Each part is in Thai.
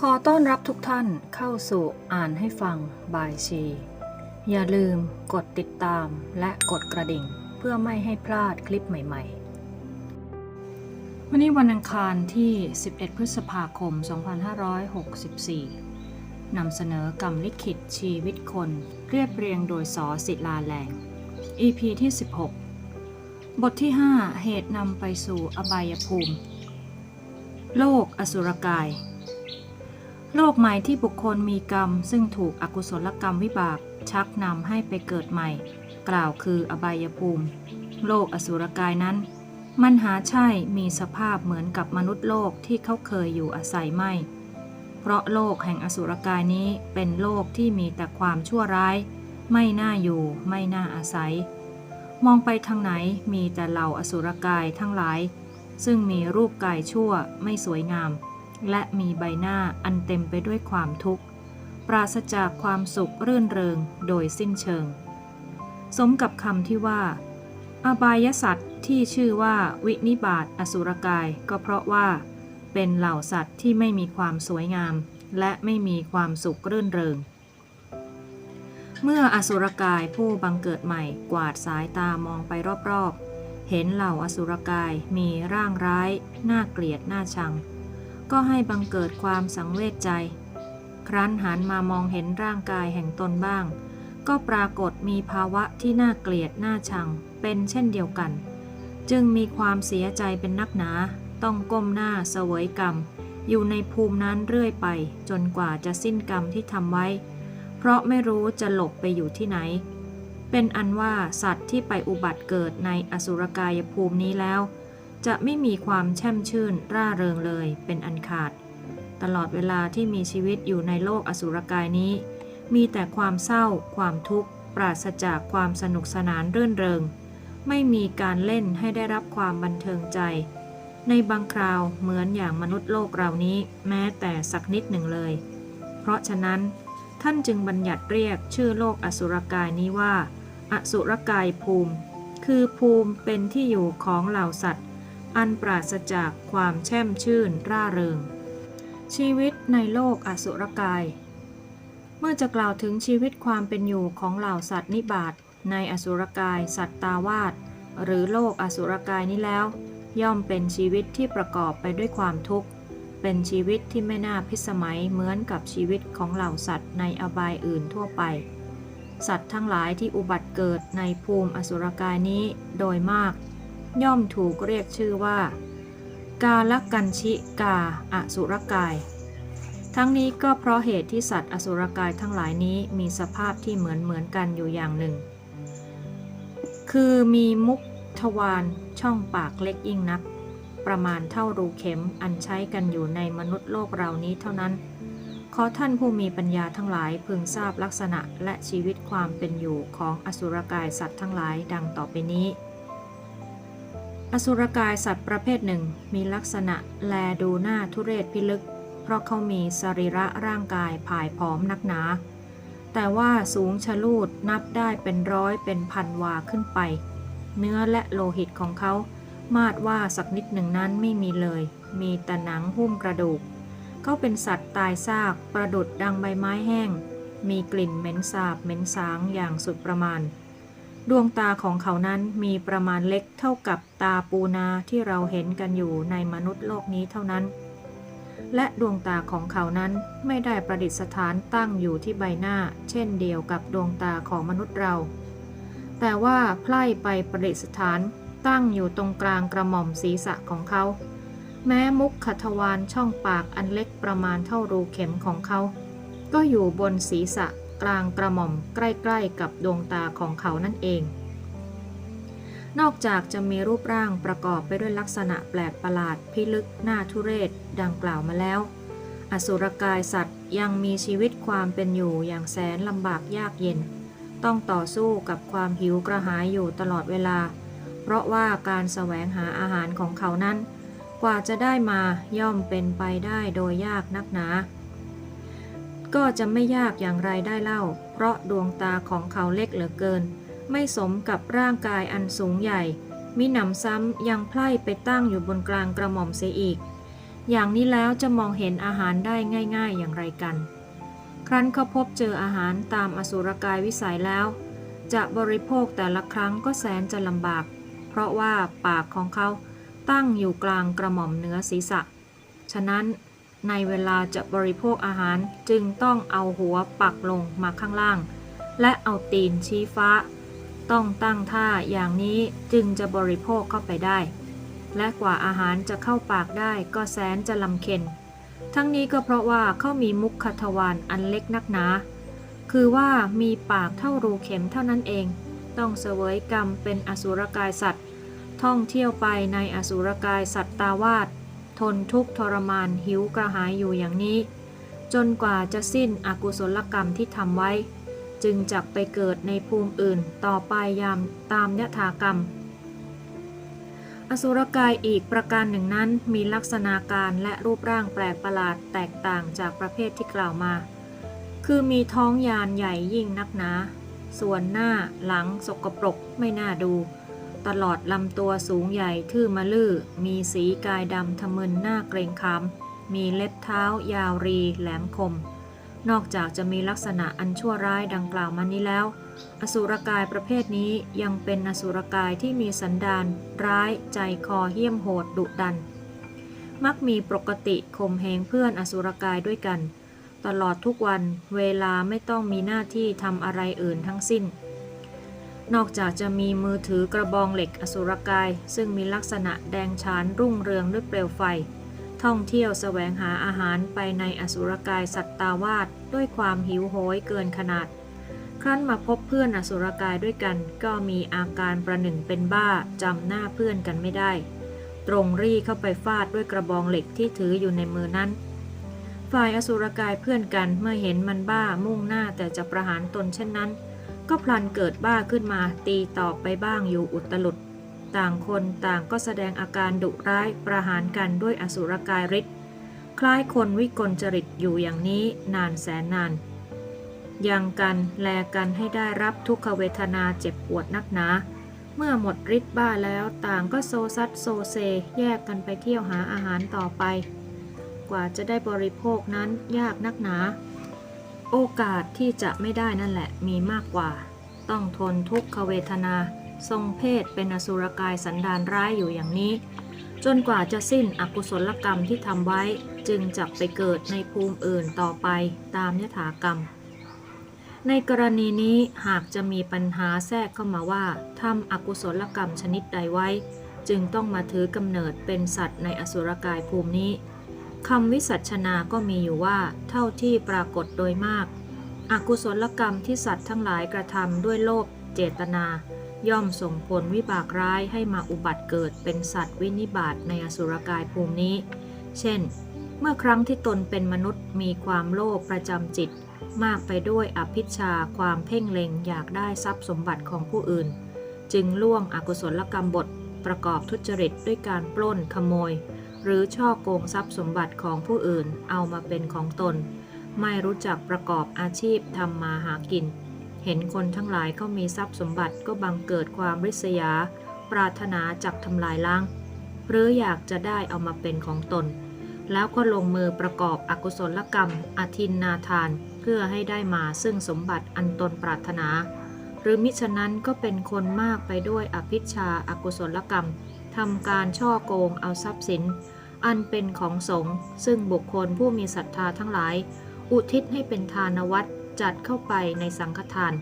ขอต้อนรับทุกท่านเข้าสู่อ่านให้ฟังบายชี อย่าลืมกดติดตามและกดกระดิ่ง เพื่อไม่ให้พลาดคลิปใหม่ ๆ วันนี้วันอังคารที่ 11 พฤษภาคม 2564 นำเสนอกรรมลิขิตชีวิตคน เรียบเรียงโดยสอศิลาแรง EP ที่ 16 บทที่ 5 เหตุนำไปสู่อบายภูมิ โลกอสุรกาย โลกใหม่ที่บุคคลมีกรรม ซึ่งถูกอกุศลกรรมวิบาก ชักนำให้ไปเกิดใหม่ กล่าวคืออบายภูมิ โลกอสุรกายนั้น มันหาใช่มีสภาพเหมือนกับมนุษย์โลกที่เขาเคยอยู่อาศัยไม่ เพราะโลกแห่งอสุรกายนี้เป็นโลกที่มีแต่ความชั่วร้าย ไม่น่าอยู่ ไม่น่าอาศัย มองไปทางไหนมีแต่เหล่าอสุรกายทั้งหลาย ซึ่งมีรูปกายชั่วไม่สวยงาม และมีใบหน้าอันเต็มไปด้วยความทุกข์ ปราศจากความสุขรื่นเริงโดยสิ้นเชิง สมกับคำที่ว่า อบายสัตว์ที่ชื่อว่าวินิบาตอสุรกายก็เพราะว่า เป็นเหล่าสัตว์ที่ไม่มีความสวยงาม และไม่มีความสุขรื่นเริง เมื่ออสุรกายผู้บังเกิดใหม่กวาดสายตามองไปรอบๆ เห็นเหล่าอสุรกายมีร่างร้าย น่าเกลียดน่าชัง ก็ให้บังเกิดความสังเวชใจ ครั้นหันมามองเห็นร่างกายแห่งตนบ้าง ก็ปรากฏมีภาวะที่น่าเกลียดน่าชัง เป็นเช่นเดียวกัน จึงมีความเสียใจเป็นนักหนา ต้องก้มหน้าเสวยกรรม อยู่ในภูมินั้นเรื่อยไป จนกว่าจะสิ้นกรรมที่ทำไว้ เพราะไม่รู้จะหลบไปอยู่ที่ไหน เป็นอันว่าสัตว์ที่ไปอุบัติเกิดในอสุรกายภูมินี้แล้ว จะไม่มีความแช่มชื่นร่าเริงเลยเป็นอันขาด ตลอดเวลาที่มีชีวิตอยู่ในโลกอสุรกายนี้ มีแต่ความเศร้า ความทุกข์ ปราศจากความสนุกสนานรื่นเริง ไม่มีการเล่นให้ได้รับความบันเทิงใจ ในบางคราวเหมือนอย่างมนุษย์โลกเรานี้แม้แต่สักนิดหนึ่งเลย เพราะฉะนั้น ท่านจึงบัญญัติเรียกชื่อโลกอสุรกายนี้ว่า อสุรกายภูมิ คือภูมิเป็นที่อยู่ของเหล่าสัตว์ อันปราศจากความแช่มชื่นร่าเริง ชีวิตในโลกอสุรกาย เมื่อจะกล่าวถึงชีวิตความเป็นอยู่ของเหล่าสัตว์นิบาตในอสุรกายสัตตาวาสหรือโลกอสุรกายนี้แล้ว ย่อมเป็นชีวิตที่ประกอบไปด้วยความทุกข์ เป็นชีวิตที่ไม่น่าพิสมัยเหมือนกับชีวิตของเหล่าสัตว์ในอบายอื่นทั่วไป สัตว์ทั้งหลายที่อุบัติเกิดในภูมิอสุรกายนี้โดยมาก ย่อมถูกเรียกชื่อว่า กาลกันชิกาอสุรกาย ทั้งนี้ก็เพราะเหตุที่สัตว์อสุรกายทั้งหลายนี้มีสภาพที่เหมือนเหมือนกันอยู่อย่างหนึ่ง คือมีมุกทวารช่องปากเล็กยิ่งนัก ประมาณเท่ารูเข็มอันใช้กันอยู่ในมนุษย์โลกเรานี้เท่านั้น ขอท่านผู้มีปัญญาทั้งหลายพึงทราบลักษณะและชีวิตความเป็นอยู่ของอสุรกายสัตว์ทั้งหลายดังต่อไปนี้ อสุรกายสัตว์ประเภทหนึ่ง มีลักษณะแลดูหน้าทุเรศพิลึก เพราะเขามีสรีระร่างกายผายผอมนักหนา แต่ว่าสูงชะลูดนับได้เป็นร้อยเป็นพันวาขึ้นไป เนื้อและโลหิตของเขา มาดว่าสักนิดหนึ่งนั้นไม่มีเลย มีแต่หนังหุ้มกระดูก เขาเป็นสัตว์ตายซากประดุดดังใบไม้แห้ง มีกลิ่นเหม็นสาบเหม็นสางอย่างสุดประมาณ ดวงตาของเขานั้นมีประมาณเล็กเท่ากับตาปูนาที่เราเห็นกันอยู่ในมนุษย์โลกนี้เท่านั้น และดวงตาของเขานั้นไม่ได้ประดิษฐานตั้งอยู่ที่ใบหน้า เช่นเดียวกับดวงตาของมนุษย์เรา แต่ว่าไพล่ไปประดิษฐานตั้งอยู่ตรงกลางกระหม่อมศีรษะของเขา แม้มุกขทวารช่องปากอันเล็กประมาณเท่ารูเข็มของเขา ก็อยู่บนศีรษะ กลางกระหม่อมใกล้ๆกับดวงตาของเขานั่นเอง นอกจากจะมีรูปร่างประกอบไปด้วยลักษณะแปลกประหลาดพิลึกหน้าทุเรศดังกล่าวมาแล้ว อสุรกายสัตว์ยังมีชีวิตความเป็นอยู่อย่างแสนลำบากยากเย็น ต้องต่อสู้กับความหิวกระหายอยู่ตลอดเวลา เพราะว่าการแสวงหาอาหารของเขานั้น กว่าจะได้มาย่อมเป็นไปได้โดยยากนักหนา ก็จะไม่ยากอย่างไรได้เล่า เพราะดวงตาของเขาเล็กเหลือเกิน ไม่สมกับร่างกายอันสูงใหญ่ มิหนำซ้ำยังไพล่ไปตั้งอยู่บนกลางกระหม่อมเสียอีก อย่างนี้แล้วจะมองเห็นอาหารได้ง่าย ๆ อย่างไรกัน ครั้นเขาพบเจออาหารตามอสุรกายวิสัยแล้ว จะบริโภคแต่ละครั้งก็แสนจะลำบาก เพราะว่าปากของเขาตั้งอยู่กลางกระหม่อมเนื้อศีรษะ ฉะนั้น ในเวลาจะบริโภคอาหารจึงต้องเอาหัวปักลงมาข้างล่าง และเอาตีนชี้ฟ้า ต้องตั้งท่าอย่างนี้จึงจะบริโภคเข้าไปได้ และกว่าอาหารจะเข้าปากได้ก็แสนจะลำเค็นทั้งนี้ก็เพราะว่าเขามีมุขทวารอันเล็กนักหนา คือว่ามีปากเท่ารูเข็มเท่านั้นเอง ต้องเสวยกรรมเป็นอสุรกายสัตว์ ท่องเที่ยวไปในอสุรกายสัตว์ตาวาส ทนทุกข์ทรมานหิวกระหายอยู่อย่างนี้ จนกว่าจะสิ้นอกุศลกรรมที่ทำไว้ จึงจักไปเกิดในภูมิอื่นต่อไปยามตามยถากรรม อสุรกายอีกประการหนึ่งนั้นมีลักษณะการและรูปร่างแปลกประหลาดแตกต่างจากประเภทที่กล่าวมา คือมีท้องยานใหญ่ยิ่งนักหนา ส่วนหน้าหลังสกปรกไม่น่าดู ตลอดลำตัวสูงใหญ่ทื่อมะลือมีสีกายดำทะมึนหน้าเกรงขาม มีเล็บเท้ายาวรีแหลมคม นอกจากจะมีลักษณะอันชั่วร้ายดังกล่าวมานี้แล้ว อสุรกายประเภทนี้ยังเป็นอสุรกายที่มีสันดานร้ายใจคอเหี้ยมโหดดุดัน มักมีปกติข่มเหงเพื่อนอสุรกายด้วยกัน ตลอดทุกวันเวลาไม่ต้องมีหน้าที่ทำอะไรอื่นทั้งสิ้น นอกจากจะมีมือถือกระบองเหล็กอสุรกาย ซึ่งมีลักษณะแดงฉานรุ่งเรืองด้วยเปลวไฟ ท่องเที่ยวแสวงหาอาหารไปในอสุรกายสัตตาวาสด้วยความหิวโหยเกินขนาด ครั้นมาพบเพื่อนอสุรกายด้วยกัน ก็มีอาการประหนึ่งเป็นบ้าจำหน้าเพื่อนกันไม่ได้ ตรงรีเข้าไปฟาดด้วยกระบองเหล็กที่ถืออยู่ในมือนั้น ฝ่ายอสุรกายเพื่อนกันเมื่อเห็นมันบ้ามุ่งหน้าแต่จะประหารตนเช่นนั้น ก็พลันเกิดบ้าขึ้นมาตีตอบไปบ้างอยู่อุตลุด ต่างคนต่างก็แสดงอาการดุร้ายประหารกันด้วยอสุรกายฤทธิ์คล้ายคนวิกลจริตอยู่อย่างนี้นานแสนนาน ยังกันแลกันให้ได้รับทุกขเวทนาเจ็บปวดนักหนา เมื่อหมดฤทธิ์บ้าแล้วต่างก็โซซัดโซเซแยกกันไปเที่ยวหาอาหารต่อไป กว่าจะได้บริโภคนั้นยากนักหนา โอกาสที่จะไม่ได้นั่นแหละมีมากกว่า ต้องทนทุกขเวทนา ทรงเพศเป็นอสุรกายสันดานร้ายอยู่อย่างนี้ จนกว่าจะสิ้นอกุศลกรรมที่ทำไว้จึงจักไปเกิดในภูมิอื่นต่อไปตามยถากรรม ในกรณีนี้หากจะมีปัญหาแทรกเข้ามาว่าทำอกุศลกรรมชนิดใดไว้ จึงต้องมาถือกำเนิดเป็นสัตว์ในอสุรกายภูมินี้ คำวิสัชนาก็มีอยู่ว่า เท่าที่ปรากฏโดยมาก อกุศลกรรมที่สัตว์ทั้งหลายกระทำด้วยโลภเจตนา ย่อมส่งผลวิบากร้ายให้มาอุบัติเกิดเป็นสัตว์วินิบาตในอสุรกายภูมินี้ เช่น เมื่อครั้งที่ตนเป็นมนุษย์มีความโลภประจำจิต มากไปด้วยอภิชาความเพ่งเล็งอยากได้ทรัพย์สมบัติของผู้อื่น จึงล่วงอกุศลกรรมบทประกอบทุจริตด้วยการปล้นขโมย หรือช่อโกงทรัพย์สมบัติของผู้อื่นเอามาเป็นของตน ไม่รู้จักประกอบอาชีพทำมาหากิน เห็นคนทั้งหลายเขามีทรัพย์สมบัติก็บังเกิดความริษยา ปรารถนาจักทำลายล้าง หรืออยากจะได้เอามาเป็นของตน แล้วก็ลงมือประกอบอกุศลกรรม อธินนาทาน เพื่อให้ได้มาซึ่งสมบัติอันตนปรารถนา หรือมิฉะนั้นก็เป็นคนมากไปด้วยอภิชาอากุศลกรรม ทำการช่อโกงเอาทรัพย์สิน อันเป็นของสงฆ์ซึ่งบุคคลผู้มีศรัทธาทั้งหลาย อุทิศให้เป็นทานวัดจัดเข้าไปในสังฆทาน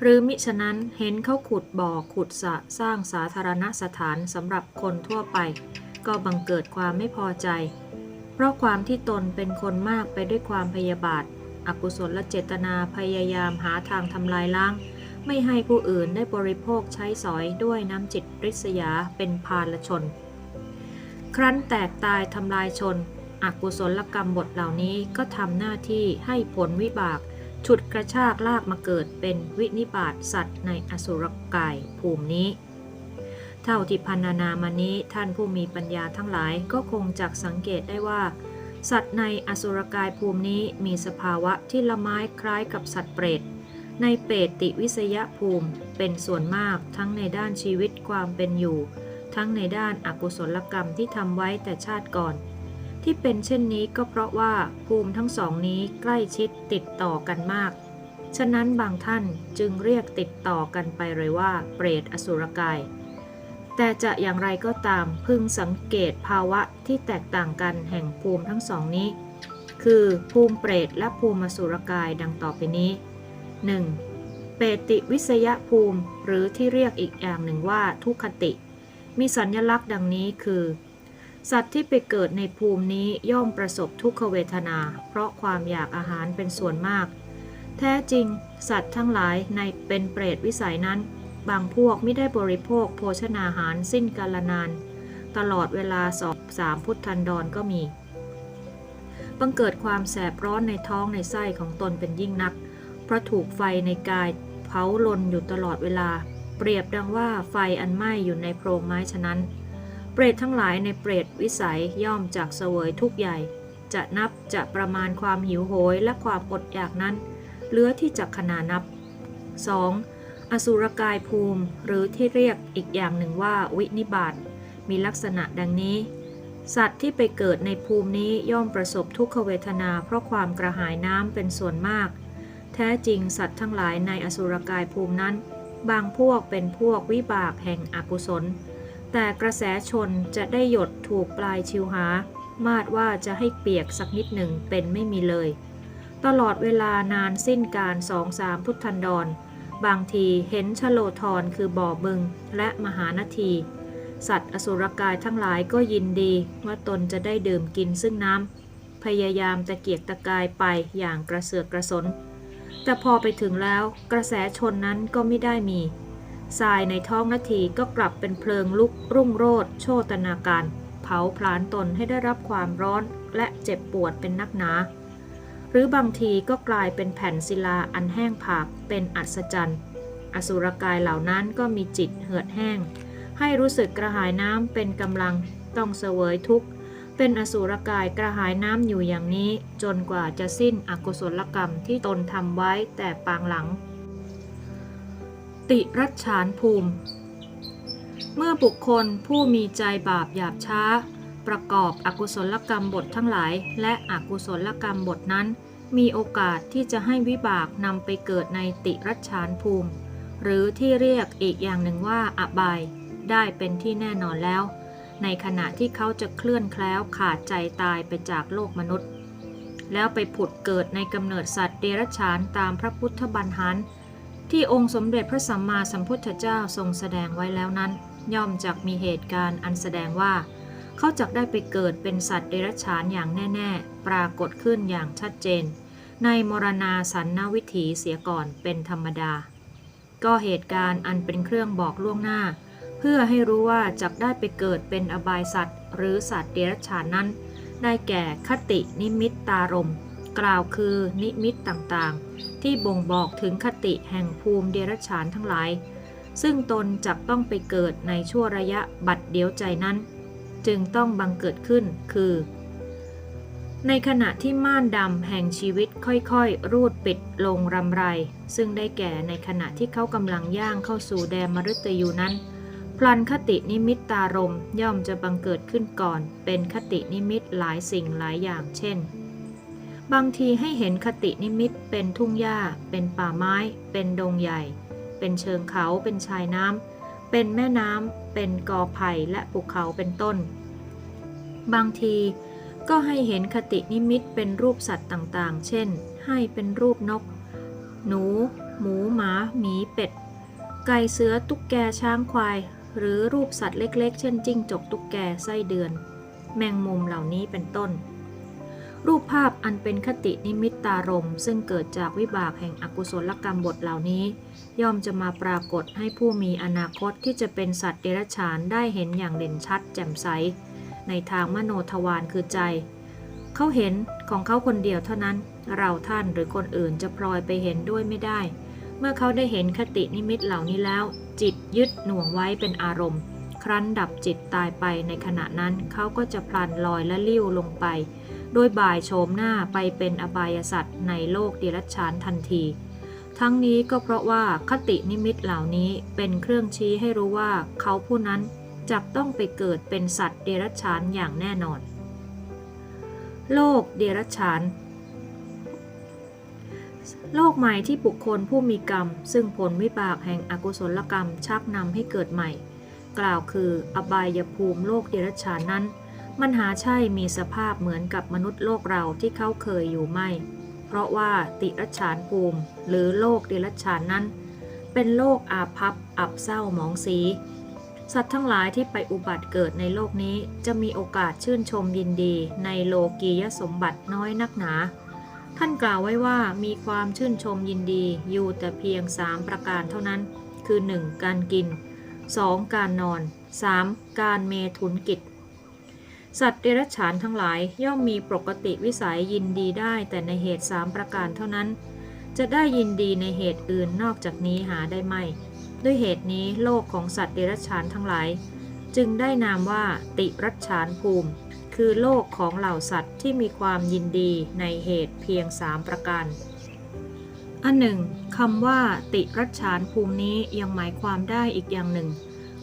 หรือมิฉะนั้นเห็นเขาขุดบ่อขุดสระสร้างสาธารณสถานสำหรับคนทั่วไป ก็บังเกิดความไม่พอใจ เพราะความที่ตนเป็นคนมากไปด้วยความพยาบาท อกุศลเจตนาพยายามหาทางทำลายล้าง ไม่ให้ผู้อื่นได้บริโภคใช้สอยด้วยน้ำจิตริษยาเป็นพาลชน ครั้นแตกตายทำลายชน อกุศลกรรมบทเหล่านี้ก็ทำหน้าที่ให้ผลวิบาก ฉุดกระชากลากมาเกิดเป็นวินิบาตสัตว์ในอสุรกายภูมินี้ เท่าที่พันนานามานี้ท่านผู้มีปัญญาทั้งหลายก็คงจักสังเกตได้ว่าสัตว์ในอสุรกายภูมินี้มีสภาวะที่ละไม้คล้ายกับสัตว์เปรต ในเปรตติวิสยภูมิเป็นส่วนมากทั้งในด้านชีวิตความเป็นอยู่ ทั้งในด้านอากุศลกรรมที่ทำไว้แต่ชาติก่อน ที่เป็นเช่นนี้ก็เพราะว่าภูมิทั้งสองนี้ใกล้ชิดติดต่อกันมาก ฉะนั้นบางท่านจึงเรียกติดต่อกันไปเลยว่า เปรตอสุรกาย แต่จะอย่างไรก็ตามพึงสังเกตภาวะที่แตกต่างกันแห่งภูมิทั้งสองนี้ คือภูมิเปรตและภูมิอสุรกายดังต่อไปนี้ 1. เปติวิสยภูมิ หรือที่เรียกอีกอย่างหนึ่งว่าทุคติ มีสัญลักษณ์ดังนี้คือ สัตว์ที่ไปเกิดในภูมินี้ย่อมประสบทุกขเวทนา เพราะความอยากอาหารเป็นส่วนมาก แท้จริง สัตว์ทั้งหลายในเป็นเปรตวิสัยนั้น บางพวกไม่ได้บริโภคโภชนาหารสิ้นกาลนาน ตลอดเวลาสอบสามพุทธันดรก็มี บังเกิดความแสบร้อนในท้องในไส้ของตนเป็นยิ่งนัก เพราะถูกไฟในกายเผาลนอยู่ตลอดเวลา เปรียบดังว่าไฟอันไหม้อยู่ในโพรงไม้ฉะนั้น เปรตทั้งหลายในเปรตวิสัยย่อมจากเสวยทุกใหญ่ จะนับจะประมาณความหิวโหยและความอดอยากนั้นเหลือที่จะขนานับ 2. อสุรกายภูมิ หรือที่เรียกอีกอย่างหนึ่งว่าวินิบาตมีลักษณะดังนี้ สัตว์ที่ไปเกิดในภูมินี้ย่อมประสบทุกขเวทนาเพราะความกระหายน้ำเป็นส่วนมาก ท้จริงสัตว์ทั้งหลายในอสุรกายภูมินั้น บางพวกเป็นพวกวิบากแห่งอกุศล แต่กระแสชนจะได้หยดถูกปลายชิวหา มาดว่าจะให้เปียกสักนิดหนึ่งเป็นไม่มีเลย ตลอดเวลานานสิ้นการสองสามพุทธันดร บางทีเห็นชโลธรคือบ่อบึงและมหานาทีสัตว์อสุรกายทั้งหลายก็ยินดีว่าตนจะได้ดื่มกินซึ่งน้ำพยายามตะเกียกตะกายไปอย่างกระเสือกกระสน แต่พอไปถึงแล้วกระแสชนนั้นก็ไม่ได้มีทรายในท้องนาทีก็กลับเป็นเพลิงลุกรุ่งโรดโชตนาการ เผาพลานตนให้ได้รับความร้อนและเจ็บปวดเป็นนักหนา หรือบางทีก็กลายเป็นแผ่นศิลาอันแห้งผากเป็นอัศจรรย์ อสุรกายเหล่านั้นก็มีจิตเหือดแห้ง ให้รู้สึกกระหายน้ำเป็นกำลังต้องเสวยทุกข์ เป็นอสุรกายกระหายน้ำอยู่อย่างนี้ จนกว่าจะสิ้นอกุศลกรรมที่ตนทำไว้แต่ปางหลัง ติรัชฉานภูมิ เมื่อบุคคลผู้มีใจบาปหยาบช้า ประกอบอกุศลกรรมบททั้งหลาย และอกุศลกรรมบทนั้น มีโอกาสที่จะให้วิบากนำไปเกิดในติรัชฉานภูมิ หรือที่เรียกอีกอย่างหนึ่งว่าอบาย ได้เป็นที่แน่นอนแล้ว ในขณะที่เขาจะเคลื่อนแคล้วขาดใจตายไปจากโลกมนุษย์ แล้วไปผุดเกิดในกำเนิดสัตว์เดรัจฉานตามพระพุทธบัญญัติที่องค์สมเด็จพระสัมมาสัมพุทธเจ้าทรงแสดงไว้แล้วนั้น ย่อมจักมีเหตุการณ์อันแสดงว่า เขาจักได้ไปเกิดเป็นสัตว์เดรัจฉานอย่างแน่ ๆ ปรากฏขึ้นอย่างชัดเจน ในมรณาสันนวิถีเสียก่อนเป็นธรรมดา ก็เหตุการณ์อันเป็นเครื่องบอกล่วงหน้า เพื่อให้รู้ว่าจักได้ไปเกิดเป็นอบายสัตว์ หรือสัตว์เดรัจฉานนั้น ได้แก่คตินิมิตตารม์กล่าวคือนิมิตต่างๆ ที่บ่งบอกถึงคติแห่งภูมิเดรัจฉานทั้งหลาย ซึ่งตนจักต้องไปเกิดในชั่วระยะบัดเดียวใจนั้น จึงต้องบังเกิดขึ้นคือ ในขณะที่ม่านดำแห่งชีวิตค่อยๆ รูดปิดลงรำไร ซึ่งได้แก่ในขณะที่เขากำลังย่างเข้าสู่แดนมฤตยูนั้น พลันคตินิมิตตารมย่อมจะบังเกิดขึ้นก่อน เป็นคตินิมิตหลายสิ่งหลายอย่างเช่น บางทีให้เห็นคตินิมิตเป็นทุ่งหญ้า เป็นป่าไม้ เป็นดงใหญ่ เป็นเชิงเขา เป็นชายน้ำ เป็นแม่น้ำ เป็นกอไผ่และภูเขาเป็นต้น บางทีก็ให้เห็นคตินิมิตเป็นรูปสัตว์ต่างๆ เช่น ให้เป็นรูปนก หนู หมูหมา หมีเป็ด ไก่เสือตุ๊กแกช้างควาย หรือรูปสัตว์เล็ก ๆ เช่นจิ้งจกตุ๊กแกไส้เดือน แมงมุมเหล่านี้เป็นต้น รูปภาพอันเป็นคตินิมิตตารม ซึ่งเกิดจากวิบากแห่งอกุศลกรรมบทเหล่านี้ ย่อมจะมาปรากฏให้ผู้มีอนาคตที่จะเป็นสัตว์เดรัจฉานได้เห็นอย่างเด่นชัดแจ่มใส ในทางมโนทวารคือใจ เขาเห็นของเขาคนเดียวเท่านั้น เราท่านหรือคนอื่นจะพลอยไปเห็นด้วยไม่ได้ เมื่อเขาได้เห็นคตินิมิตเหล่านี้แล้ว จิตยึดหน่วงไว้เป็นอารมณ์ ครั้นดับจิตตายไปในขณะนั้นเขาก็จะพลันลอยและลิ้วลงไป โดยบ่ายโฉมหน้าไปเป็นอบายสัตว์ในโลกเดรัจฉานทันที ทั้งนี้ก็เพราะว่าคตินิมิตเหล่านี้เป็นเครื่องชี้ให้รู้ว่าเขาผู้นั้นจักต้องไปเกิดเป็นสัตว์เดรัจฉานอย่างแน่นอน โลกเดรัจฉาน โลกใหม่ที่บุคคลผู้มีกรรม ซึ่งผลวิบากแห่งอกุศลกรรมชักนำให้เกิดใหม่ กล่าวคืออบายภูมิโลกเดรัจฉานนั้น มันหาใช่มีสภาพเหมือนกับมนุษย์โลกเราที่เขาเคยอยู่ไม่ เพราะว่าติรัจฉานภูมิ หรือโลกเดรัจฉานนั้น เป็นโลกอาภัพอับเศร้าหมองสีสัตว์ทั้งหลายที่ไปอุบัติเกิดในโลกนี้จะมีโอกาสชื่นชมยินดีในโลกียสมบัติน้อยนักหนา ท่านกล่าวไว้ว่ามีความชื่นชมยินดีอยู่แต่เพียง 3 ประการเท่านั้น คือ 1. การกิน 2. การนอน 3. การเมถุนกิจ สัตว์เดรัจฉานทั้งหลายย่อมมีปกติวิสัยยินดีได้แต่ในเหตุ 3 ประการเท่านั้น จะได้ยินดีในเหตุอื่นนอกจากนี้หาได้ไม่ ด้วยเหตุนี้โลกของสัตว์เดรัจฉานทั้งหลาย จึงได้นามว่าติรัจฉานภูมิ คือโลกของเหล่าสัตว์ที่มีความยินดีในเหตุเพียงสามประการ อันหนึ่งคำว่า ติรัจฉานภูมินี้ยังหมายความได้อีกอย่างหนึ่ง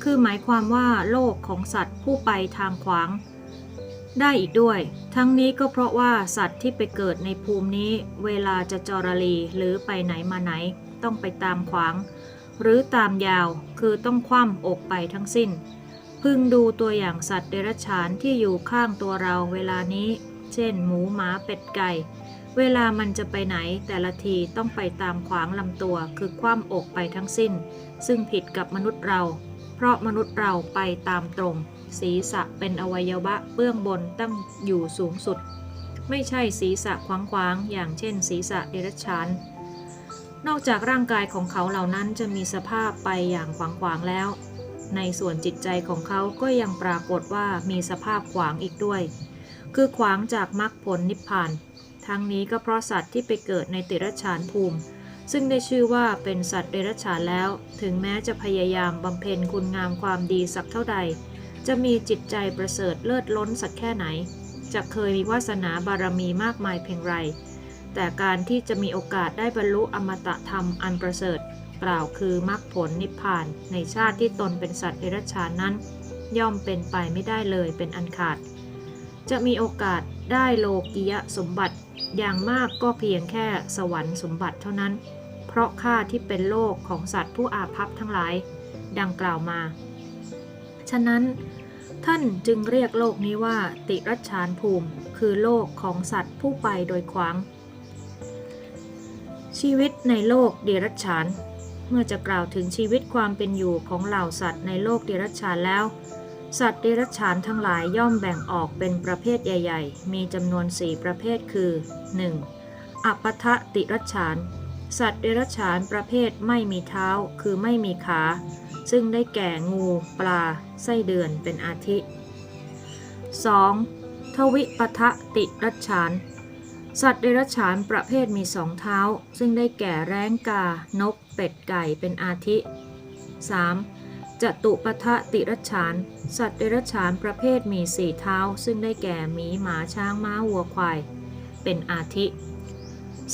คือหมายความว่าโลกของสัตว์ผู้ไปทางขวาง ได้อีกด้วย ทั้งนี้ก็เพราะว่าสัตว์ที่ไปเกิดในภูมินี้ เวลาจะจรลีหรือไปไหนมาไหน ต้องไปตามขวาง หรือตามยาวคือต้องคว่ำอกไปทั้งสิ้น พึงดูตัวอย่างสัตว์เดรัจฉานที่อยู่ข้างตัวเราเวลานี้ เช่น หมูหมาเป็ดไก่ เวลามันจะไปไหนแต่ละทีต้องไปตามขวางลำตัว คือคว่ำอกไปทั้งสิ้น ซึ่งผิดกับมนุษย์เรา เพราะมนุษย์เราไปตามตรง ศีรษะเป็นอวัยวะเบื้องบนตั้งอยู่สูงสุด ไม่ใช่ศีรษะขวางๆอย่างเช่น ศีรษะเดรัจฉานนอกจากร่างกายของเขาเหล่านั้นจะมีสภาพไปอย่างขวางๆแล้ว ในส่วนจิตใจของเขาก็ยังปรากฏว่ามีสภาพขวางอีกด้วย คือขวางจากมรรคผลนิพพาน ทั้งนี้ก็เพราะสัตว์ที่ไปเกิดในติรัจฉานภูมิ ซึ่งได้ชื่อว่าเป็นสัตว์เดรัจฉานแล้ว ถึงแม้จะพยายามบำเพ็ญคุณงามความดีสักเท่าใด จะมีจิตใจประเสริฐเลิศล้นสักแค่ไหน จะเคยมีวาสนาบารมีมากมายเพียงไร แต่การที่จะมีโอกาสได้บรรลุอมตะธรรมอันประเสริฐ กล่าวคือมรรคผลนิพพาน ในชาติที่ตนเป็นสัตว์เดรัจฉานนั้น ย่อมเป็นไปไม่ได้เลยเป็นอันขาด จะมีโอกาสได้โลกิยสมบัติอย่างมากก็เพียงแค่สวรรค์สมบัติเท่านั้น เพราะค่าที่เป็นโลกของสัตว์ผู้อาภัพทั้งหลาย ดังกล่าวมา ฉะนั้น ท่านจึงเรียกโลกนี้ว่า ติรัชานภูมิ คือโลกของสัตว์ผู้ไปโดยขวาง ชีวิตในโลกเดรัจฉาน เมื่อจะกล่าวถึงชีวิตความเป็นอยู่ของเหล่าสัตว์ในโลกเดรัจฉานแล้ว สัตว์เดรัจฉานทั้งหลายย่อมแบ่งออกเป็นประเภทใหญ่ ๆ มีจำนวนสี่ประเภทคือ 1. อัปทะติรัจฉาน สัตว์เดรัจฉานประเภทไม่มีเท้าคือไม่มีขา ซึ่งได้แก่งู ปลา ไส้เดือนเป็นอาทิ 2. ทวิปทะติรัจฉาน สัตว์เดรัจฉานประเภทมีสองเท้า ซึ่งได้แก่แร้งกา นก เป็ดไก่เป็นอาทิ 3. จตุปทะติรัจฉาน สัตว์เดรัจฉานประเภทมีสี่เท้า ซึ่งได้แก่หมีหมาช้างม้าวัวควาย เป็นอาทิ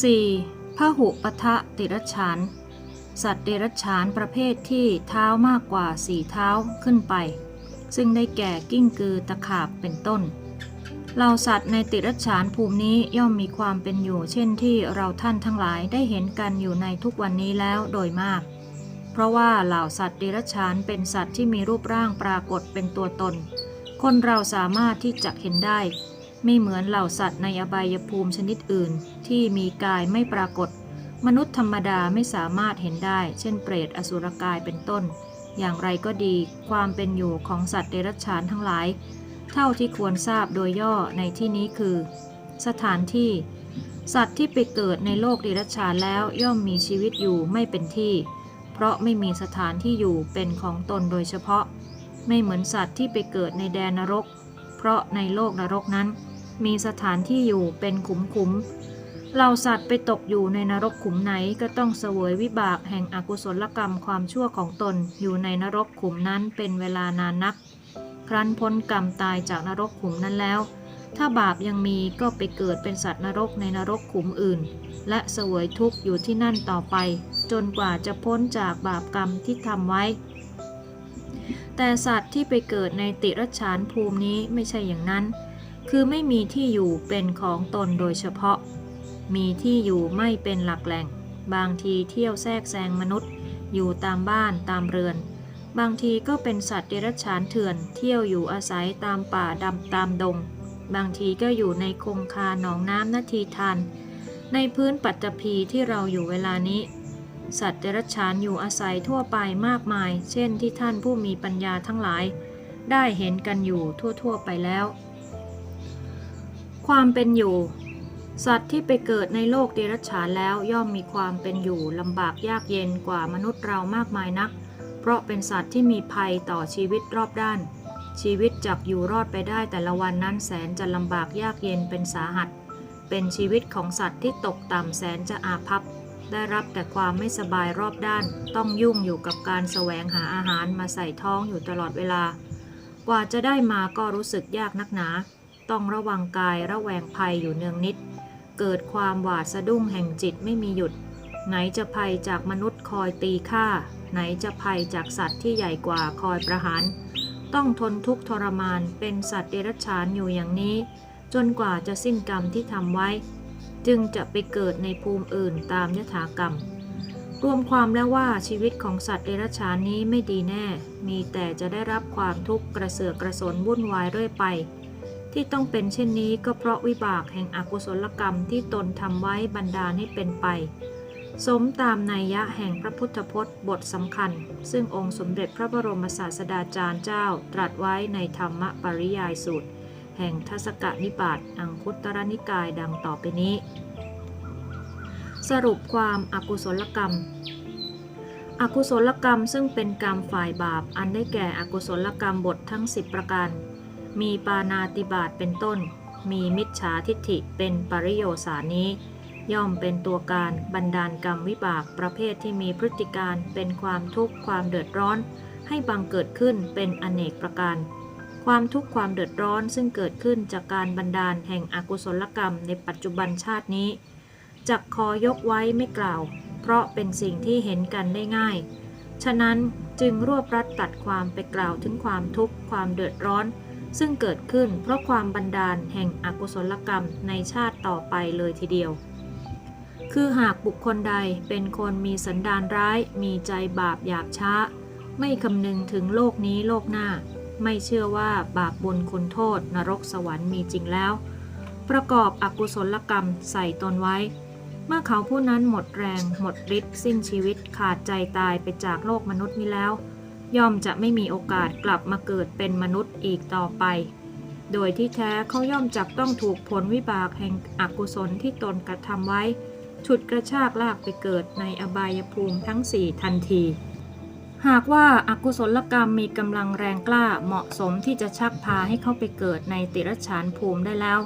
4. พหุปทะติรัจฉาน สัตว์เดรัจฉานประเภทที่เท้ามากกว่าสี่เท้าขึ้นไป ซึ่งได้แก่กิ้งกือตะขาบเป็นต้น เหล่าสัตว์ในติรัจฉานภูมินี้ย่อมมีความเป็นอยู่ เช่นที่เราท่านทั้งหลายได้เห็นกันอยู่ในทุกวันนี้แล้วโดยมาก เพราะว่าเหล่าสัตว์เดรัจฉานเป็นสัตว์ที่มีรูปร่างปรากฏเป็นตัวตน คนเราสามารถที่จะเห็นได้ ไม่เหมือนเหล่าสัตว์ในอบายภูมิชนิดอื่น ที่มีกายไม่ปรากฏ มนุษย์ธรรมดาไม่สามารถเห็นได้ เช่นเปรตอสุรกายเป็นต้น อย่างไรก็ดี ความเป็นอยู่ของสัตว์เดรัจฉานทั้งหลาย เท่าที่ควรทราบโดยย่อในที่นี้คือ สถานที่ สัตว์ที่ไปเกิดในโลกเดรัจฉานแล้วย่อมมีชีวิตอยู่ไม่เป็นที่ เพราะไม่มีสถานที่อยู่เป็นของตนโดยเฉพาะ ไม่เหมือนสัตว์ที่ไปเกิดในแดนนรก เพราะในโลกนรกนั้น มีสถานที่อยู่เป็นขุมขุมๆเหล่าสัตว์ไปตกอยู่ในนรกขุมไหนก็ต้องเสวยวิบากแห่งอกุศลกรรมความชั่วของตนอยู่ในนรกขุมนั้นเป็นเวลานานนัก รั้นพ้นกรรมตายจากนรกขุมนั้นแล้ว ถ้าบาปยังมีก็ไปเกิดเป็นสัตว์นรกในนรกขุมอื่น และเสวยทุกข์อยู่ที่นั่นต่อไป จนกว่าจะพ้นจากบาปกรรมที่ทำไว้ แต่สัตว์ที่ไปเกิดในติรัจฉานภูมินี้ไม่ใช่อย่างนั้น คือไม่มีที่อยู่เป็นของตนโดยเฉพาะ มีที่อยู่ไม่เป็นหลักแหล่ง บางทีเที่ยวแทรกแซงมนุษย์ อยู่ตามบ้านตามเรือน บางทีก็เป็นสัตว์เดรัจฉานเถื่อน เที่ยวอยู่อาศัยตามป่าดำตามดง บางทีก็อยู่ในคงคาหนองน้ำนาทีทานในพื้นปัตตภีที่เราอยู่เวลานี้ สัตว์เดรัจฉานอยู่อาศัยทั่วไปมากมาย เช่นที่ท่านผู้มีปัญญาทั้งหลาย ได้เห็นกันอยู่ทั่วๆไปแล้ว ความเป็นอยู่ สัตว์ที่ไปเกิดในโลกเดรัจฉานแล้วย่อมมีความเป็นอยู่ลำบากยากเย็นกว่ามนุษย์เรามากมายนัก เพราะเป็นสัตว์ที่มีภัยต่อชีวิตรอบด้าน ชีวิตจักอยู่รอดไปได้แต่ละวันนั้นแสนจะลำบากยากเย็นเป็นสาหัส เป็นชีวิตของสัตว์ที่ตกต่ำแสนจะอาภัพ ได้รับแต่ความไม่สบายรอบด้าน ต้องยุ่งอยู่กับการแสวงหาอาหารมาใส่ท้องอยู่ตลอดเวลา กว่าจะได้มาก็รู้สึกยากนักหนา ต้องระวังกายระแวงภัยอยู่เนืองนิด เกิดความหวาดสะดุ้งแห่งจิตไม่มีหยุด ไหนจะภัยจากมนุษย์คอยตีฆ่า ไหนจะภัยจากสัตว์ที่ใหญ่กว่าคอยประหาร ต้องทนทุกข์ทรมานเป็นสัตว์เดรัจฉานอยู่อย่างนี้ จนกว่าจะสิ้นกรรมที่ทำไว้ จึงจะไปเกิดในภูมิอื่นตามยถากรรม รวมความแล้วว่าชีวิตของสัตว์เดรัจฉานนี้ไม่ดีแน่ มีแต่จะได้รับความทุกข์กระเสือกกระสนวุ่นวายเรื่อยไปที่ต้องเป็นเช่นนี้ก็เพราะวิบากแห่งอกุศลกรรมที่ตนทำไว้บันดาให้เป็นไป สมตามนัยยะแห่งพระพุทธพจน์บทสำคัญ ซึ่งองค์สมเด็จพระบรมศาสดาจารย์เจ้าตรัสไว้ในธรรมปริยายสูตร แห่งทศกนิบาตอังคุตรนิกายดังต่อไปนี้ สรุปความอากุศลกรรมอกุศลกรรมซึ่งเป็นกรรมฝ่ายบาป อันได้แก่อกุศลกรรมบททั้ง 10 ประการ มีปานาติบาตเป็นต้น มีมิจฉาทิฏฐิเป็นปริโยสานี้ ย่อมเป็นตัวการบันดาลกรรมวิบากประเภทที่มีพฤติการเป็นความทุกข์ความเดือดร้อน ให้บังเกิดขึ้นเป็นอเนกประการ ความทุกข์ความเดือดร้อนซึ่งเกิดขึ้นจากการบันดาลแห่งอกุศลกรรมในปัจจุบันชาตินี้จักคอยกไว้ไม่กล่าว เพราะเป็นสิ่งที่เห็นกันได้ง่าย ฉะนั้นจึงรวบรัดตัดความไปกล่าวถึงความทุกข์ความเดือดร้อน ซึ่งเกิดขึ้นเพราะความบันดาลแห่งอกุศลกรรมในชาติต่อไปเลยทีเดียว คือหากบุคคลใดเป็นคนมีสันดานร้าย มีใจบาปหยาบช้า ไม่คำนึงถึงโลกนี้โลกหน้า ไม่เชื่อว่าบาปบุญคุณโทษ นรกสวรรค์มีจริงแล้ว ประกอบอกุศลกรรมใส่ตนไว้ เมื่อเขาผู้นั้นหมดแรง หมดฤทธิ์สิ้นชีวิตขาดใจตายไปจากโลกมนุษย์นี้แล้ว ย่อมจะไม่มีโอกาสกลับมาเกิดเป็นมนุษย์อีกต่อไป โดยที่แท้เขาย่อมจักต้องถูกผลวิบากแห่งอกุศลที่ตนกระทำไว้ ฉุดกระชากลากไปเกิดในอบายภูมิทั้งสี่ทันที หากว่าอากุศลกรรมมีกำลังแรงกล้าเหมาะสมที่จะชักพาให้เขาไปเกิดในติรฉานภูมิได้แล้ว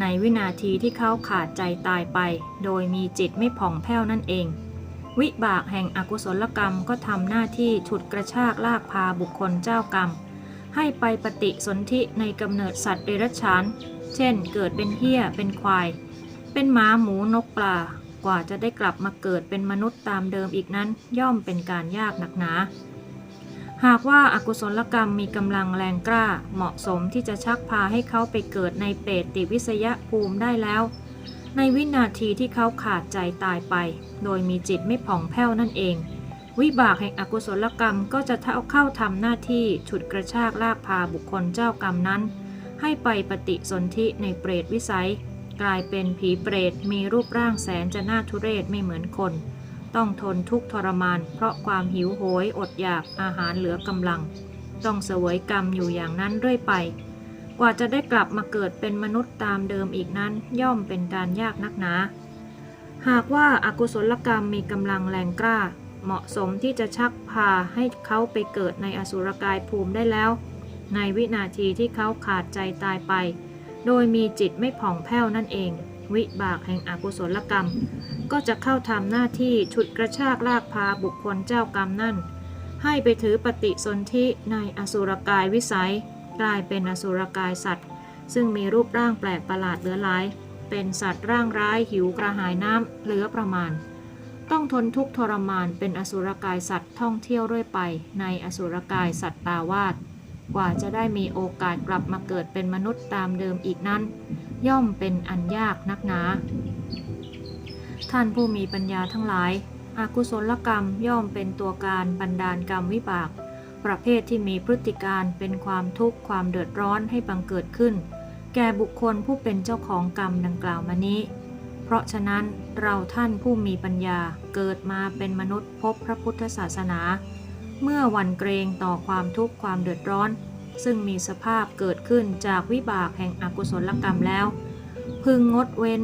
ในวินาทีที่เขาขาดใจตายไป โดยมีจิตไม่ผ่องแผ้วนั่นเอง วิบากแห่งอกุศลกรรมก็ทำหน้าที่ฉุดกระชากลากพาบุคคลเจ้ากรรม ให้ไปปฏิสนธิในกำเนิดสัตว์เดรัจฉาน เช่น เกิดเป็นเหี้ยเป็นควาย เป็นหมาหมูนกปลา กว่าจะได้กลับมาเกิดเป็นมนุษย์ตามเดิมอีกนั้น ย่อมเป็นการยากหนักหนา หากว่าอากุศลกรรมมีกำลังแรงกล้า เหมาะสมที่จะชักพาให้เขาไปเกิดในเปรตติวิสยภูมิได้แล้ว ในวินาทีที่เขาขาดใจตายไป โดยมีจิตไม่ผ่องแผ้วนั่นเอง วิบากแห่งอกุศลกรรมก็จะเข้าทำหน้าที่ฉุดกระชากลากพาบุคคลเจ้ากรรมนั้น ให้ไปปฏิสนธิในเปรตวิสัย กลายเป็นผีเปรตมีรูปร่างแสนจะน่าทุเรศไม่เหมือนคน ต้องทนทุกข์ทรมาน เพราะความหิวโหยอดอยากอาหารเหลือกำลัง ต้องเสวยกรรมอยู่อย่างนั้นเรื่อยไป กว่าจะได้กลับมาเกิดเป็นมนุษย์ตามเดิมอีกนั้น ย่อมเป็นการยากนักหนา หากว่าอากุศลกรรมมีกำลังแรงกล้า เหมาะสมที่จะชักพาให้เขาไปเกิดในอสุรกายภูมิได้แล้ว ในวินาทีที่เขาขาดใจตายไป โดยมีจิตไม่ผ่องแผ้วนั่นเอง วิบากแห่งอกุศลกรรม ก็จะเข้าทำหน้าที่ฉุดกระชากลากพาบุคคลเจ้ากรรมนั่น ให้ไปถือปฏิสนธิในอสุรกายวิสัย กลายเป็นอสุรกายสัตว์ ซึ่งมีรูปร่างแปลกประหลาดเหลือหลาย เป็นสัตว์ร่างร้ายหิวกระหายน้ำเหลือประมาณ ต้องทนทุกข์ทรมานเป็นอสุรกายสัตว์ท่องเที่ยวเรื่อยไป ในอสุรกายสัตว์ตาวาส กว่าจะได้มีโอกาสกลับมาเกิดเป็นมนุษย์ตามเดิมอีกนั้น ย่อมเป็นอันยากนักหนา ท่านผู้มีปัญญาทั้งหลาย อากุศลกรรมย่อมเป็นตัวการบันดาลกรรมวิบาก ประเภทที่มีพฤติการเป็นความทุกข์ความเดือดร้อนให้บังเกิดขึ้น แก่บุคคลผู้เป็นเจ้าของกรรมดังกล่าวมานี้ เพราะฉะนั้นเราท่านผู้มีปัญญาเกิดมาเป็นมนุษย์พบพระพุทธศาสนา เมื่อวันเกรงต่อความทุกข์ความเดือดร้อน ซึ่งมีสภาพเกิดขึ้นจากวิบากแห่งอกุศลกรรมแล้ว พึงงดเว้น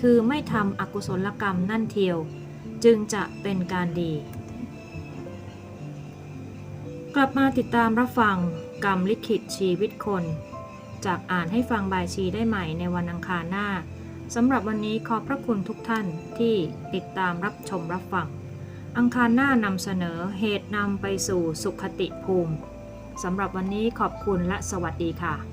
คือไม่ทำอกุศลกรรมนั่นเทียว จึงจะเป็นการดี กลับมาติดตามรับฟังกรรมลิขิตชีวิตคน จากอ่านให้ฟังบายชีได้ใหม่ในวันอังคารหน้าสำหรับวันนี้ขอบพระคุณทุกท่านที่ติดตามรับชมรับฟัง อังคารหน้านำเสนอเหตุนำไปสู่สุขติภูมิสำหรับวันนี้ขอบคุณและสวัสดีค่ะ